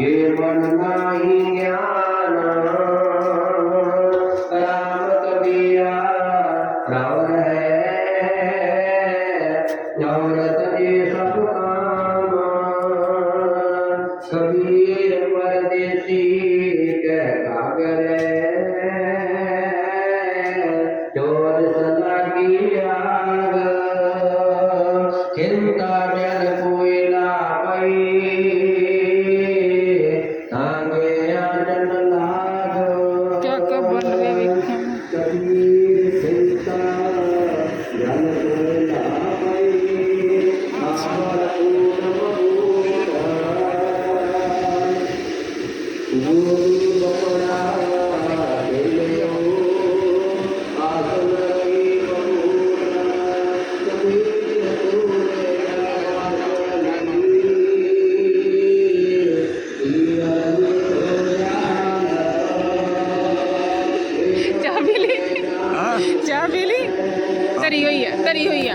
ये मन नाही ज्ञान राम कबिया रावण है औरत ये सब काम कबीर परदेसी कह कागर है चोर सदा किया ਧਰੀ ਹੋਈ ਹੈ ਧਰੀ ਹੋਈ ਆ।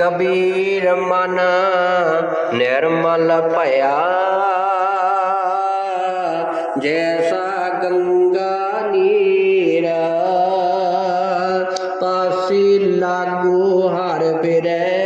ਕਬੀਰ ਮਨ ਨਿਰਮਲ ਭਇਆ। ਜੈਸਾ ਗੰਗਾ ਨੀਰ ਪਾਸੀ ਲਾਗੂ ਹਰ ਬਿਰੇ